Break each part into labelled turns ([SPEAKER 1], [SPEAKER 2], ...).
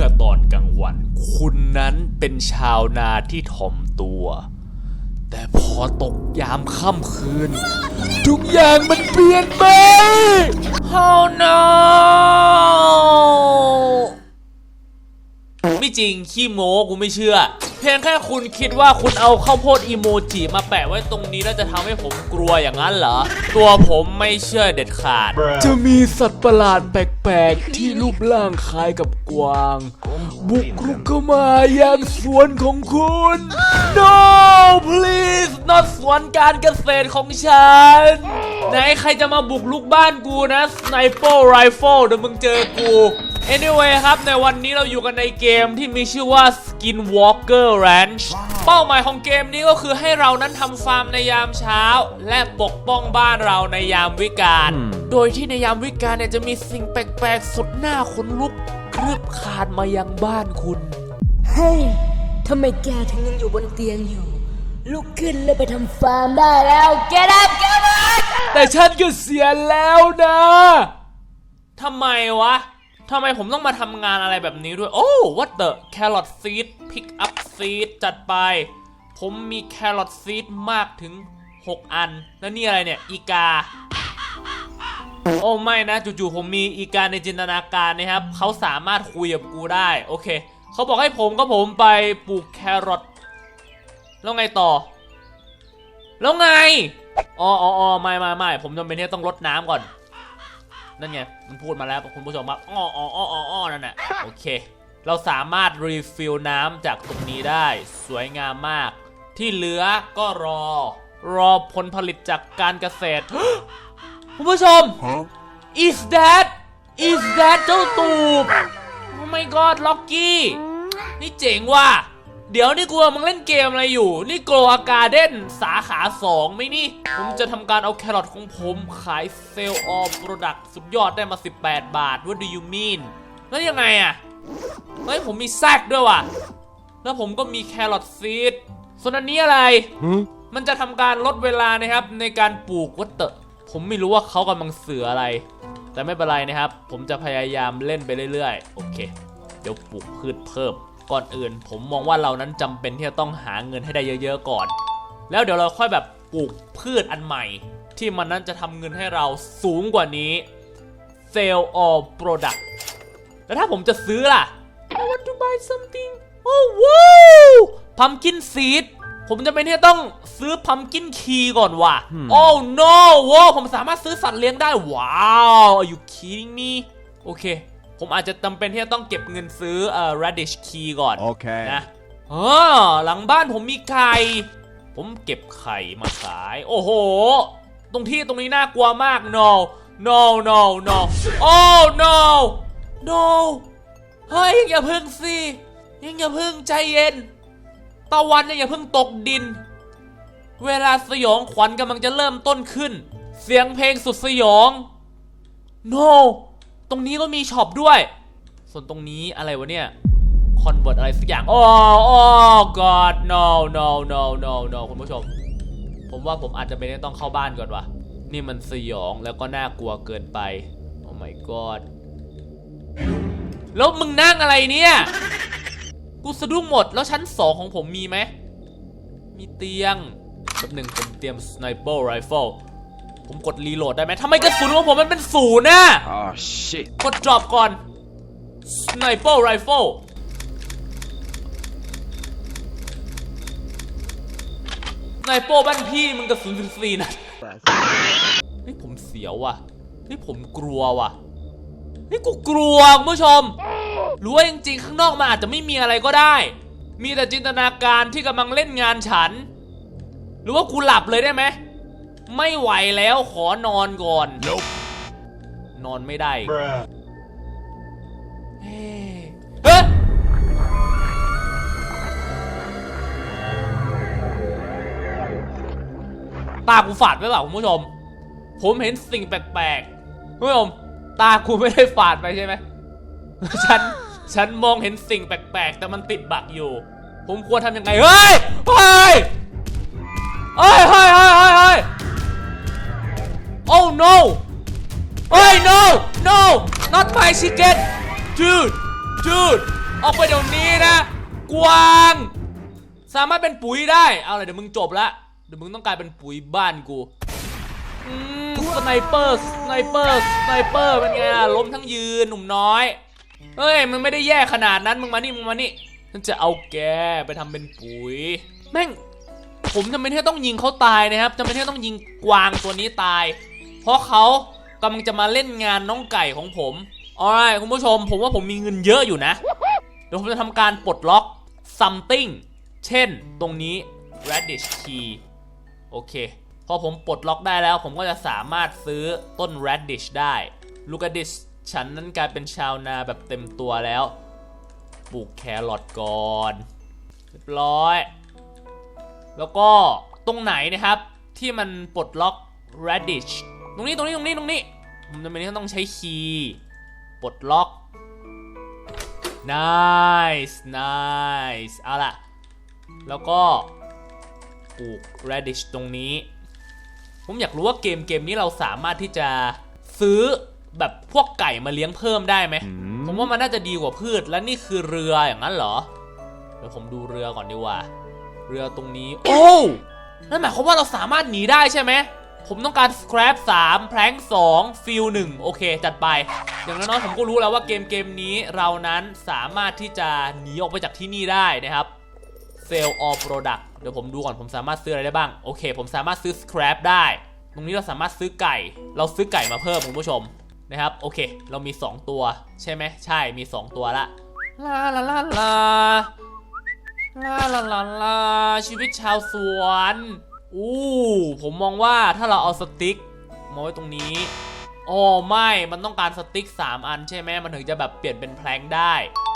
[SPEAKER 1] ื่อตอนกลางวัน คุณนั้นเป็นชาวนาที่ถ่อมตัว แต่พอตกยามค่ำคืน ทุกอย่างมันเปลี่ยนไป Oh no ไม่จริง ขี้โม้กูไม่เชื่อ เพียงแค่คุณคิดว่าคุณเอาข้าวโพดอีโมจิมาแปะไว้ตรงนี้แล้วจะทำให้ผมกลัวอย่างนั้นเหรอ ตัวผมไม่เชื่อเด็ดขาด จะมีสัตว์ประหลาดแปลกๆ ที่รูปร่างคล้ายกับกวาง บุกรุกเข้ามายังสวนของคุณ No please not สวนการเกษตรของฉัน ไหนใครจะมาบุกลุกบ้านกูนะ Sniper Rifle เดี๋ยวมึงเจอกู Anyway ครับ ในวันนี้เราอยู่กันในเกมที่มีชื่อว่า Skinwalker Ranch เป้าหมายของเกมนี้ก็คือให้เรานั้นทำฟาร์มในยามเช้า และปกป้องบ้านเราในยามวิกาล โดยที่ในยามวิกาลเนี่ยจะมีสิ่งแปลกๆ สุดหน้าขนลุกคลืบคลานมายังบ้านคุณ
[SPEAKER 2] เฮ้ยทำไมแกถึงยังอยู่บนเตียงอยู่ ลุกขึ้นแล้วไปทำฟาร์มได้แล้ว get up get up
[SPEAKER 1] แต่ฉันก็เสียณแล้วนะทำไมวะ ทำไมผมต้องมาทำงานอะไรแบบนี้ด้วย โอ้ what the carrot seed pick up seed จัดไป ผมมี carrot seed มากถึง 6 อัน แล้วนี่อะไรเนี่ย อีกา โอ้ไม่นะจู่ๆผมมีอีกาในจินตนาการนะครับ เขาสามารถคุยกับกูได้ โอเค เขาบอกให้ผมก็ผมไปปลูกแครอทแล้วไงต่อ แล้วไง อ๋ออ๋ออ๋อไม่ไม่ไม่ผมจำเป็นที่ต้องรดน้ำก่อน นั่นไง มันพูดมาแล้วคุณผู้ชมครับอ้ออ้ออ้ออ้ออ้อนั่นแหละโอเค เราสามารถรีฟิลน้ำจากตรงนี้ได้ สวยงามมาก ที่เหลือก็รอ รอผลผลิตจากการเกษตร คุณผู้ชม is that is that เจ้าตูบ oh my god ล็อกกี้ นี่เจ๋งว่ะ เดี๋ยวนี่กูว่ามึงเล่นเกมอะไรอยู่ นี่โกลอาการ์เด้นสาขาสองไหมนี่ ผมจะทำการเอาแครอทของผมขายเซลล์ออโปรดักต์สุดยอดได้มา 18 บาท What do you mean แล้วยังไงอะเฮ้ยผมมีแซกด้วยว่ะ แล้วผมก็มีแครอทซีดส่วนอันนี้อะไร มันจะทำการลดเวลานะครับ ในการปลูกวัตเตอร์ผมไม่รู้ว่าเขากำลังเสืออะไร แต่ไม่เป็นไรนะครับ ผมจะพยายามเล่นไปเรื่อยๆ โอเค เดี๋ยวปลูกพืชเพิ่ม ก่อนอื่น ผมมองว่าเรานั้นจำเป็นที่จะต้องหาเงินให้ได้เยอะ ๆ ก่อน แล้วเดี๋ยวเราค่อยแบบปลูกพืชอันใหม่ ที่มันนั้นจะทำเงินให้เราสูงกว่านี้ Sale or Product แล้วถ้าผมจะซื้อล่ะ I want to buy something oh wow pumpkin seed ผมจะเป็นที่จะต้องซื้อ pumpkin key ก่อนว่ะ oh no ว้าวผมสามารถซื้อสัตว์เลี้ยงได้ ว้าว are you kidding me โอเค ผมอาจจะจำเป็นที่จะต้องเก็บเงินซื้อเอ่อ radish key ก่อน
[SPEAKER 3] Okay.
[SPEAKER 1] นะเออหลังบ้านผมมีไข่ ผมเก็บไข่มาขาย โอ้โห ตรงที่ตรงนี้น่ากลัวมาก no no no no oh no no เฮ้ยอย่าพึ่งสิยังอย่าพึ่งใจเย็น ตะวันยังอย่าพึ่งตกดิน เวลาสยองขวัญกำลังจะเริ่มต้นขึ้น เสียงเพลงสุดสยอง no ตรงนี้ก็มีช็อปด้วย ส่วนตรงนี้อะไรวะเนี่ยคอนเวิร์ตอะไรสักอย่างโอ้โอ้ god no no no no no คุณผู้ชม ผมว่าผมอาจจะไม่ได้ต้องเข้าบ้านก่อนวะนี่มันสยองแล้วก็น่ากลัวเกินไป โอ้ my god แล้วมึงนั่งอะไรเนี่ย กูสะดุ้งหมดแล้วชั้นสองของผมมีไหม มีเตียงแป๊บหนึ่งผมเตรียมสไนเปอร์ไรเฟิล ผมกดรีโหลดได้ไหมทำไมกระสุนของผมมันเป็นศูนย์น่ะ
[SPEAKER 3] Oh shit.
[SPEAKER 1] กด drop ก่อน Sniper Rifle สไนเปอร์บ้านพี่มึงกระสุน14นัดเฮ้ยผมเสียวว่ะเฮ้ยผมกลัวว่ะเฮ้ยกูกลัวคุณผู้ชมรู้ว่าจริงๆข้างนอกมันอาจจะไม่มีอะไรก็ได้ มีแต่จินตนาการที่กำลังเล่นงานฉัน หรือว่ากูหลับเลยได้ไหม ไม่ไหวแล้วขอนอนก่อน
[SPEAKER 3] Nope.
[SPEAKER 1] นอนไม่ได้อีกเฮ้เฮ้ยตากูฝาดไปเปล่าคุณผู้ชม ผมเห็นสิ่งแปลกๆคุณผู้ชมตากูไม่ได้ฝาดไปใช่ไหมฉันฉันมองเห็นสิ่งแปลกๆ แต่มันติดบักอยู่ ผมควรทำยังไง เฮ้ย เฮ้ย เฮ้ย เฮ้ย เฮ้ยเฮ้ยเฮ้ย Oh no! Hey, no! No! Not my chicken! Dude! Dude! ออกไปเดี๋ยวนี้นะ กวาง สามารถเป็นปุ๋ยได้ เอาเลยเดี๋ยวมึงจบละ เดี๋ยวมึงต้องกลายเป็นปุ๋ยบ้านกูอืมสไนเปอร์ สไนเปอร์ สไนเปอร์ เป็นไงล่ะล้มทั้งยืนหนุ่มน้อย เฮ้ยมันไม่ได้แย่ขนาดนั้น มึงมานี่ มึงมานี่ ฉันจะเอาแกไปทำเป็นปุ๋ย แม่ง ผมจำเป็นที่ต้องยิงเขาตายนะครับจำเป็นที่ต้องยิงกวางตัวนี้ตาย เพราะเขากำลังจะมาเล่นงานน้องไก่ของผมอ l right คุณผู้ชม ผมว่าผมมีเงินเยอะอยู่นะ เดี๋ยวผมจะทำการปลดล็อก something เช่นตรงนี้ radish key โอเค พอผมปลดล็อกได้แล้ว ผมก็จะสามารถซื้อต้น radish ได้ look at this ฉันนั้นกลายเป็นชาวนาแบบเต็มตัวแล้ว ปลูกแครอทก่อนเรียบร้อย แล้วก็ตรงไหนนะครับที่มันปลดล็อก radish รงนี้ตรงนี้ตรงนี้ตรงนี้ผมจำเป็นที่ต้องใช้คีย์ปลดล็อก nice nice เอาล่ะ แล้วก็ปลูก radish ตรงนี้ ผมอยากรู้ว่าเกมเกมนี้เราสามารถที่จะซื้อแบบพวกไก่มาเลี้ยงเพิ่มได้ไหม ผมว่ามันน่าจะดีกว่าพืช และนี่คือเรืออย่างนั้นเหรอ เดี๋ยวผมดูเรือก่อนดีกว่า เรือตรงนี้ โอ้ นั่นหมายความว่าเราสามารถหนีได้ใช่ไหม ผมต้องการ scrap 3 plank 2 fill 1โอเค จัดไป อย่างน้อยๆผมก็รู้แล้วว่าเกมเกมนี้เรานั้นสามารถที่จะหนีออกไปจากที่นี่ได้นะครับ sell all product เดี๋ยวผมดูก่อนผมสามารถซื้ออะไรได้บ้าง โอเค ผมสามารถซื้อ scrap ได้ ตรงนี้เราสามารถซื้อไก่ เราซื้อไก่มาเพิ่มคุณผู้ชมนะครับ โอเค เรามี 2 ตัว ใช่ไหมใช่มี 2 ตัวละลาลาลาลาลาลาลาลาชีวิตชาวสวน อู้ผมมองว่าถ้าเราเอาสติ๊กมาไว้ตรงนี้อ๋อไม่มันต้องการสติ๊ก3 อันใช่ไหมมันถึงจะแบบเปลี่ยนเป็นแพลงได้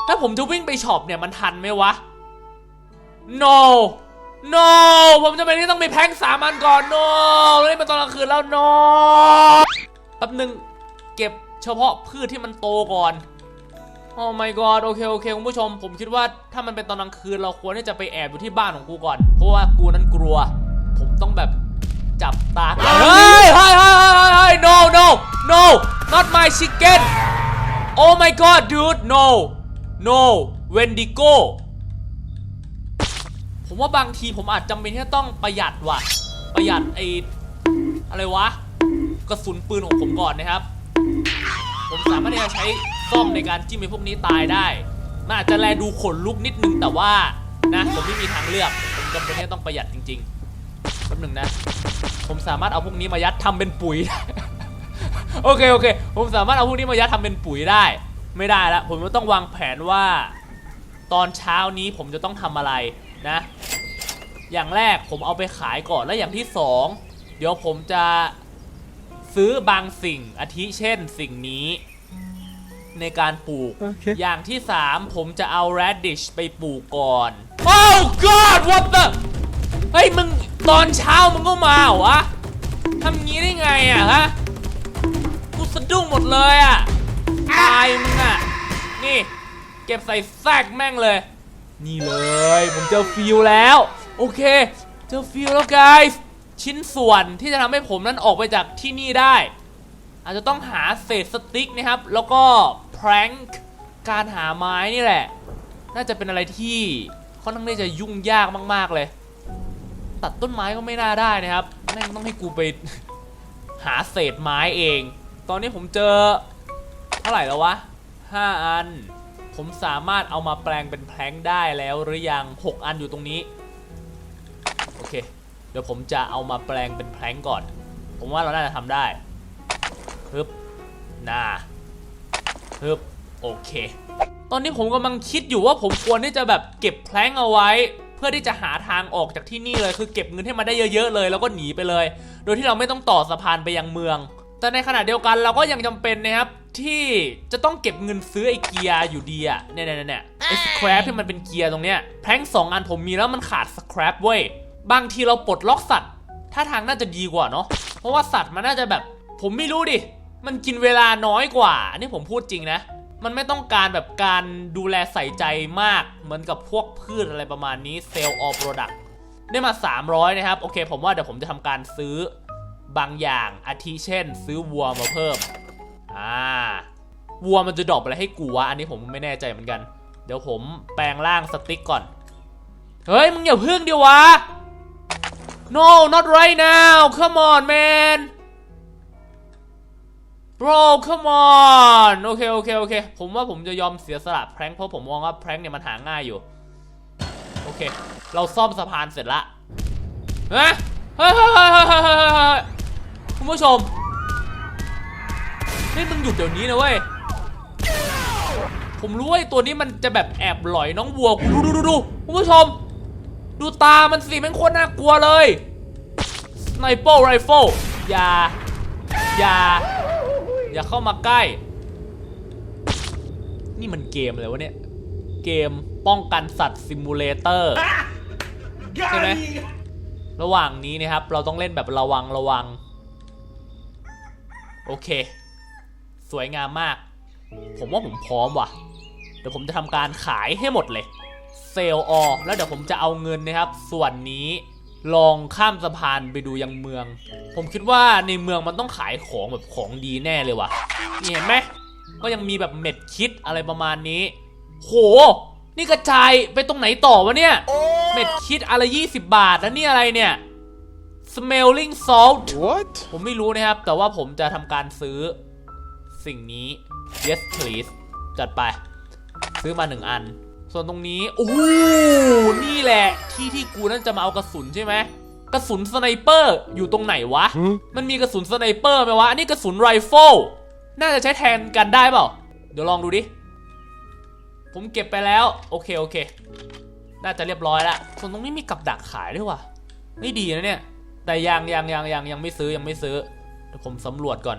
[SPEAKER 1] ถ้าผมจะวิ่งไปช็อปเนี่ยมันทันไหมวะ no no ผมจะเป็นที่ต้องมีแพลงสามอันก่อน no และนี่เป็นตอนกลางคืนแล้ว no แป๊บหนึ่งเก็บเฉพาะพืชที่มันโตก่อนโอ้ my god โอเคโอเคคุณผู้ชม ผมคิดว่าถ้ามันเป็นตอนกลางคืนเราควรที่จะไปแอบอยู่ที่บ้านของกูก่อน เพราะว่ากูนั้นกลัว ต้องแบบจับตา เฮ้ยเฮ้ยเฮ้ยเฮ้ย no no no not my chicken oh my god dude no no Wendigo ผมว่าบางทีผมอาจจำเป็นที่จะต้องประหยัดว่ะ ประหยัดไออะไรวะ กระสุนปืนของผมก่อนนะครับ ผมสามารถที่จะใช้ซ่อมในการจิ้มไอ้พวกนี้ตายได้มันอาจจะแลดูขนลุกนิดนึงแต่ว่านะผมไม่มีทางเลือก ผมจำเป็นที่จะต้องประหยัดจริง ๆ แป๊บหนึงนะ ผมสามารถเอาพวกนี้มายัดทำเป็นปุ๋ย โอเคโอเค ผมสามารถเอาพวกนี้มายัดทำเป็นปุ๋ยได้ ไม่ได้ละผมก็ต้องวางแผนว่า ตอนเช้านี้ผมจะต้องทำอะไรนะ อย่างแรกผมเอาไปขายก่อนแล้วอย่างที่สองเดี๋ยวผมจะซื้อบางสิ่งอาทิเช่นสิ่งนี้ในการปลูก
[SPEAKER 3] โอเค
[SPEAKER 1] อย่างที่สามผมจะเอา radish ไปปลูกก่อน Oh God what the เฮ้ยมึง ตอนเช้ามึงก็มาเหรอวะทำงี้ได้ไงอะฮะ กูสะดุ้งหมดเลยอะ ตายมึงอะ นี่ เก็บใส่แซกแม่งเลย นี่เลย ผมเจอฟิลแล้ว โอเค เจอฟิลแล้ว guys ชิ้นส่วนที่จะทำให้ผมนั้นออกไปจากที่นี่ได้ อาจจะต้องหาเศษสติ๊กนะครับ แล้วก็แพร n งการหาไม้นี่แหละ น่าจะเป็นอะไรที่ค่อนข้างที่จะยุ่งยากมาก ๆ เลย ตัดต้นไม้ก็ไม่น่าได้นะครับแม่งต้องให้กูไปหาเศษไม้เอง ตอนนี้ผมเจอเท่าไหร่แล้ววะ5อัน ผมสามารถเอามาแปลงเป็นแพลงได้แล้วหรือยัง6อันอยู่ตรงนี้ โอเค เดี๋ยวผมจะเอามาแปลงเป็นแพลงก่อน ผมว่าเราน่าจะทำได้ฮึบน่าฮึบโอเค ตอนนี้ผมกำลังคิดอยู่ว่าผมควรที่จะแบบเก็บแพลงเอาไว้ เพื่อที่จะหาทางออกจากที่นี่เลยคือเก็บเงินให้มาได้เยอะๆเลย แล้วก็หนีไปเลย โดยที่เราไม่ต้องต่อสะพานไปยังเมือง แต่ในขณะเดียวกันเราก็ยังจำเป็นนะครับที่จะต้องเก็บเงินซื้อไอ้เกียร์อยู่ดีอะเนี่ยเนี่ยเนี่ยไอ้สแครปที่มันเป็นเกียร์ตรงเนี้ยแพลงสองอันผมมีแล้วมันขาดสแครปเว้ยบางทีเราปลดล็อกสัตว์ถ้าทางน่าจะดีกว่าเนาะเพราะว่าสัตว์มันน่าจะแบบ ผมไม่รู้ดิมันกินเวลาน้อยกว่า อันนี้ผมพูดจริงนะ มันไม่ต้องการแบบการดูแลใส่ใจมาก เหมือนกับพวกพืชอะไรประมาณนี้ sell all product ได้มา 300 นะครับ โอเค ผมว่าเดี๋ยวผมจะทำการซื้อบางอย่างอาทิเช่น ซื้อวัวมาเพิ่ม อ่า วัวมันจะดรอปอะไรให้กูวะ อันนี้ผมไม่แน่ใจเหมือนกัน เดี๋ยวผมแปลงร่างสติ๊กก่อน เฮ้ย มึงอย่าพึ่งเดิวะ no not right now come on man bro come on โอเคโอเคโอเค ผมว่าผมจะยอมเสียสละแพร้งเพราะผมมองว่าแพร้งเนี่ยมันหาง่ายอยู่ โอเค เราซ่อมสะพานเสร็จละเฮ้ยเฮ้ยเฮ้ยเฮ้ยคุณผู้ชมนี่มึงหยุดเดี๋ยวนี้นะเว้ย ผมรู้ว่าตัวนี้มันจะแบบแอบหลอยน้องวัวดูดูดูดูคุณผู้ชม ดูตามันสิม่งโคตรน่ากลัวเลยสไนเปอร์ไรเฟิลอย่าอย่า อย่าเข้ามาใกล้ นี่มันเกมอะไรวะเนี่ย เกมป้องกันสัตว์ซิมูเลเตอร์ใช่ไหมระหว่างนี้นะครับ เราต้องเล่นแบบระวังระวัง โอเค สวยงามมาก ผมว่าผมพร้อมว่ะ เดี๋ยวผมจะทำการขายให้หมดเลย เซลล์ออกแล้วเดี๋ยวผมจะเอาเงินนะครับ ส่วนนี้ ลองข้ามสะพานไปดูยังเมือง ผมคิดว่าในเมืองมันต้องขายของแบบของดีแน่เลยว่ะนี่เห็นไหมก็ยังมีแบบเม็ดคิดอะไรประมาณนี้ โห นี่กระจายไปตรงไหนต่อวะเนี่ย เม็ดคิดอะไร 20 บาทแล้วนี่อะไรเนี่ย smelling salt
[SPEAKER 3] What?
[SPEAKER 1] ผมไม่รู้นะครับ แต่ว่าผมจะทำการซื้อสิ่งนี้ yes please จัดไป ซื้อมาหนึ่งอัน ส่วนตรงนี้โอ้โหนี่แหละ ที่ที่กูนั่นจะมาเอากระสุนใช่ไหมกระสุนสไนเปอร์อยู่ตรงไหนวะ
[SPEAKER 3] Hmm?
[SPEAKER 1] มันมีกระสุนสไนเปอร์ไหมวะ อันนี้กระสุนไรเฟิลน่าจะใช้แทนกันได้เปล่า เดี๋ยวลองดูดิ ผมเก็บไปแล้ว โอเค โอเค น่าจะเรียบร้อยละส่วนตรงนี้มีกับดักขายด้วยว่ะ ไม่ดีนะเนี่ย แต่ยังยังยังยังยังไม่ซื้อยังไม่ซื้อ เดี๋ยวผมสำรวจก่อน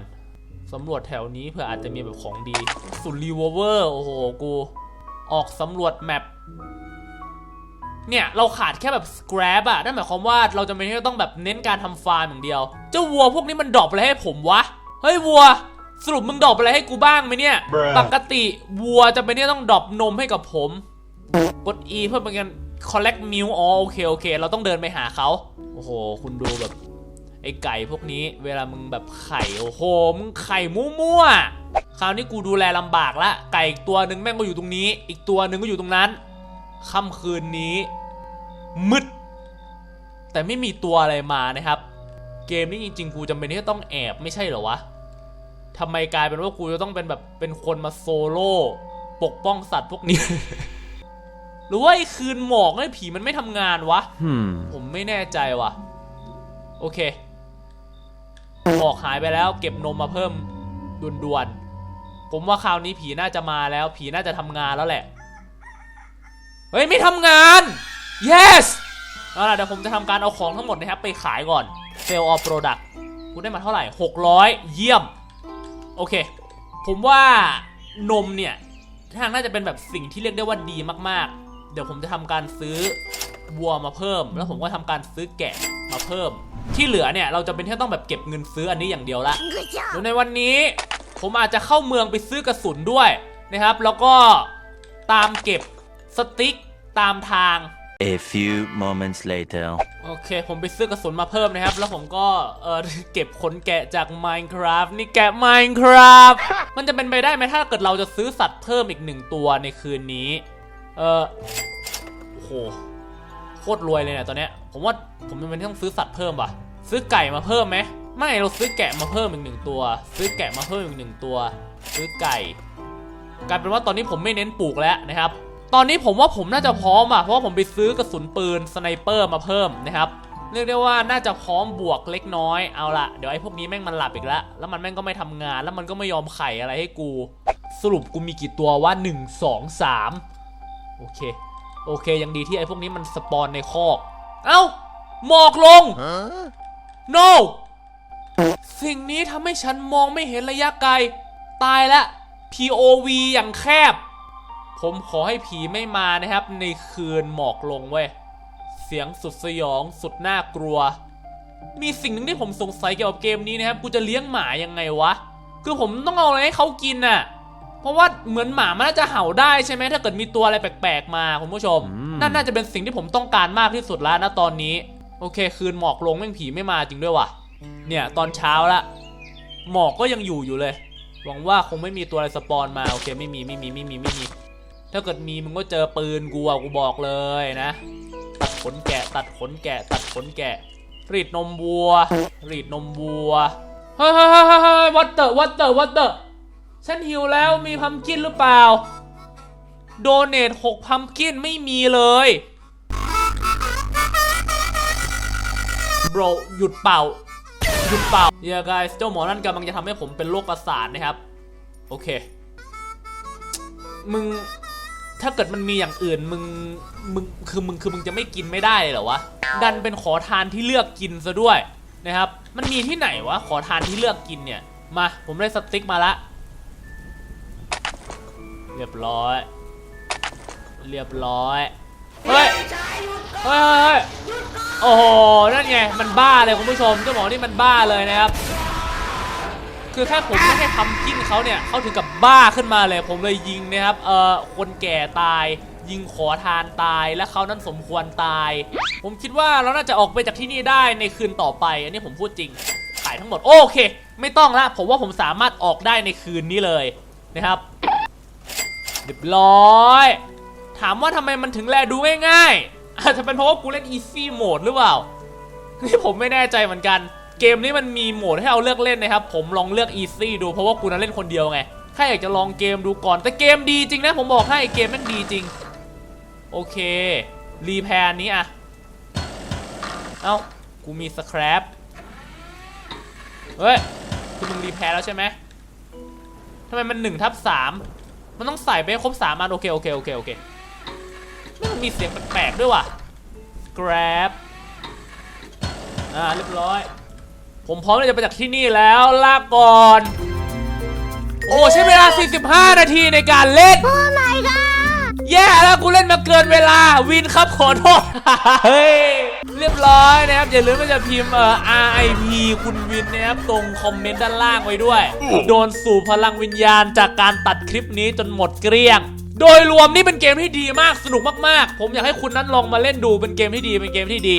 [SPEAKER 1] สำรวจแถวนี้เผื่ออาจจะมีแบบของดี สุดรีเวอร์เวอร์ โอ้โห กู ออกสำรวจแมปเนี่ยเราขาดแค่แบบ scrap อะนั่นหมายความว่าเราจะไม่ต้องแบบเน้นการทำฟาร์มอย่างเดียว เจ้าวัวพวกนี้มันดรอปอะไรให้ผมวะ เฮ้ยวัว สรุปมึงดรอปอะไรให้กูบ้างไหมเนี่ย
[SPEAKER 3] Bruh
[SPEAKER 1] ปกติวัวจะเป็นเนี่ยต้องดรอปนมให้กับผม กด E เพื่อเป็นการ collect milk อ๋อโอเคโอเค เราต้องเดินไปหาเขา โอ้โห คุณดูแบบ ไอ้ไก่พวกนี้ เวลามึงแบบไข่ โอ้โห มึงไข่มั่วๆ คราวนี้กูดูแลลำบากละไก่อีกตัวหนึ่งแม่งก็อยู่ตรงนี้ อีกตัวหนึ่งก็อยู่ตรงนั้นค่ำคืนนี้ มืด แต่ไม่มีตัวอะไรมานะครับ เกมนี้จริง ๆ กูจำเป็นที่จะต้องแอบไม่ใช่เหรอวะทำไมกลายเป็นว่ากูจะต้องเป็นแบบเป็นคนมาโซโล่ปกป้องสัตว์พวกนี้ หรือว่าไอ้คืนหมอกไอ้ผีมันไม่ทำงานวะ
[SPEAKER 3] Hmm.
[SPEAKER 1] ผมไม่แน่ใจว่ะโอเคหมอกหายไปแล้ว เก็บนมมาเพิ่มด่วนๆ ผมว่าคราวนี้ผีน่าจะมาแล้ว ผีน่าจะทำงานแล้วแหละ เฮ้ย ไม่ทำงาน yes เอาล่ะเดี๋ยวผมจะทำการเอาของทั้งหมดนะครับไปขายก่อน sale of product คุณได้มาเท่าไหร่ 600 เยี่ยม โอเค ผมว่านมเนี่ยทางน่าจะเป็นแบบสิ่งที่เรียกได้ว่าดีมากๆ เดี๋ยวผมจะทำการซื้อวัวมาเพิ่ม แล้วผมก็ทำการซื้อแกะมาเพิ่ม ที่เหลือเนี่ยเราจะเป็นแค่ต้องแบบเก็บเงินซื้ออันนี้อย่างเดียวละเดี๋ยวในวันนี้ ผมอาจจะเข้าเมืองไปซื้อกระสุนด้วยนะครับ แล้วก็ตามเก็บสติ๊กตามทาง
[SPEAKER 4] A few moments later.
[SPEAKER 1] โอเค ผมไปซื้อกระสุนมาเพิ่มนะครับ แล้วผมก็เออเก็บขนแกะจาก Minecraft นี่แกะ Minecraft มันจะเป็นไปได้ไหมถ้าเกิดเราจะซื้อสัตว์เพิ่มอีกหนึ่งตัวในคืนนี้ เออโอ้โหโคตรรวยเลยเนี่ยตอนเนี้ย ผมว่าผมจำเป็นต้องซื้อสัตว์เพิ่มว่ะ ซื้อไก่มาเพิ่มไหม ไม่เราซื้อแกะมาเพิ่มอีกหนึ่งตัว ซื้อแกะมาเพิ่มอีกหนึ่งตัว ซื้อไก่กลายเป็นว่าตอนนี้ผมไม่เน้นปลูกแล้วนะครับ ตอนนี้ผมว่าผมน่าจะพร้อมอะเพราะว่าผมไปซื้อกระสุนปืนสไนเปอร์มาเพิ่มนะครับเรียกได้ว่าน่าจะพร้อมบวกเล็กน้อยเอาละเดี๋ยวไอ้พวกนี้แม่งมันหลับอีกแล้วแล้วมันแม่งก็ไม่ทำงานแล้วมันก็ไม่ยอมไข่อะไรให้กู สรุปกูมีกี่ตัวว่า 1 2 3 โอเค โอเคยังดีที่ไอ้พวกนี้มันสปอนในคอก เอ้าหมอกลง
[SPEAKER 3] Huh?
[SPEAKER 1] no สิ่งนี้ทำให้ฉันมองไม่เห็นระยะไกล ตายละ POV อย่างแคบ ผมขอให้ผีไม่มานะครับ ในคืนหมอกลงเว้ย เสียงสุดสยองสุดน่ากลัว มีสิ่งหนึ่งที่ผมสงสัยเกี่ยวกับเกมนี้นะครับ กูจะเลี้ยงหมายังไงวะ คือผมต้องเอาอะไรให้เขากินน่ะ เพราะว่าเหมือนหมามันน่าจะเห่าได้ใช่ไหมถ้าเกิดมีตัวอะไรแปลกๆ มาคุณผู้ชม
[SPEAKER 3] อืม
[SPEAKER 1] นั่นน่าจะเป็นสิ่งที่ผมต้องการมากที่สุดแล้วนะตอนนี้ โอเค คืนหมอกลงแม่งผีไม่มาจริงด้วยว่ะ เนี่ยตอนเช้าละหมอกก็ยังอยู่อยู่เลย หวังว่าคงไม่มีตัวอะไรสปอนมาโอเคไม่มีไม่มีไม่มีไม่มี ถ้าเกิดมีมึงก็เจอปืนกูอะกูบอกเลยนะ ตัดขนแกะ ตัดขนแกะ ตัดขนแกะ รีดนมวัว รีดนมวัวเฮ้ยเฮ้ยเฮ้ยเฮ้ยวัตเตอร์วัตเตอร์วัตเตอร์ฉันหิวแล้วมีพัมกินหรือเปล่า โดเนทหกพัมกินไม่มีเลย bro หยุดเป่า หยุดเป่า yeah guys เจ้าหมอนั่นกำลังจะทำให้ผมเป็นโรคประสาทนะครับ โอเค มึง ถ้าเกิดมันมีอย่างอื่น มึง มึง คือมึง คือมึงจะไม่กินไม่ได้เลยเหรอวะ ดันเป็นขอทานที่เลือกกินซะด้วยนะครับ มันมีที่ไหนวะ ขอทานที่เลือกกินเนี่ย มา ผมได้สติ๊กมาละ เรียบร้อย เรียบร้อย เฮ้ย เฮ้ย โอ้โห นั่นไง มันบ้าเลยคุณผู้ชม เจ้าหมอนี่มันบ้าเลยนะครับ คือถ้าผมไม่ให้ทำกินเขาเนี่ยเขาถึงกับบ้าขึ้นมาเลย ผมเลยยิงนะครับ เอ่อ คนแก่ตาย ยิงขอทานตาย และเขานั้นสมควรตาย ผมคิดว่าเราน่าจะออกไปจากที่นี่ได้ในคืนต่อไป อันนี้ผมพูดจริง ขายทั้งหมด โอเค ไม่ต้องละ ผมว่าผมสามารถออกได้ในคืนนี้เลยนะครับเรียบร้อย ถามว่าทำไมมันถึงแลดูง่ายๆ อาจจะเป็นเพราะว่ากูเล่น easy mode หรือเปล่า นี่ผมไม่แน่ใจเหมือนกัน เกมนี้มันมีโหมดให้เราเลือกเล่นนะครับ ผมลองเลือก easy ดูเพราะว่ากูนั้นเล่นคนเดียวไงแค่อยากจะลองเกมดูก่อน แต่เกมดีจริงนะ ผมบอกให้เกมแมันดีจริง โอเค รีแพร์นี้อะเอ้า กูมีสครับเฮ้ย คือมึงรีแพร์แล้วใช่ไหมทำไมมัน1ทับ3มันต้องใส่ไปครบ3อันโอเคโอเคโอเคโอเค มันมีเสียงแปลกๆด้วยว่ะ grab อ่าเรียบร้อย ผมพร้อมที่จะไปจากที่นี่แล้วลาก่อน โอ้ใช้เวลา 45 นาทีในการเล่น
[SPEAKER 2] โอ้ my god
[SPEAKER 1] แย่แล้วกูเล่นมาเกินเวลาวินครับขอโทษ เฮ้ยเรียบร้อยนะครับ อย่าลืมว่าจะพิมพ์เอ่อ RIP คุณวินนะครับ ตรงคอมเมนต์ด้านล่างไว้ด้วย โดนสู่พลังวิญญาณจากการตัดคลิปนี้จนหมดเกลี้ยง โดยรวมนี่เป็นเกมที่ดีมากสนุกมากๆ ผมอยากให้คุณนั้นลองมาเล่นดูเป็นเกมที่ดีเป็นเกมที่ดี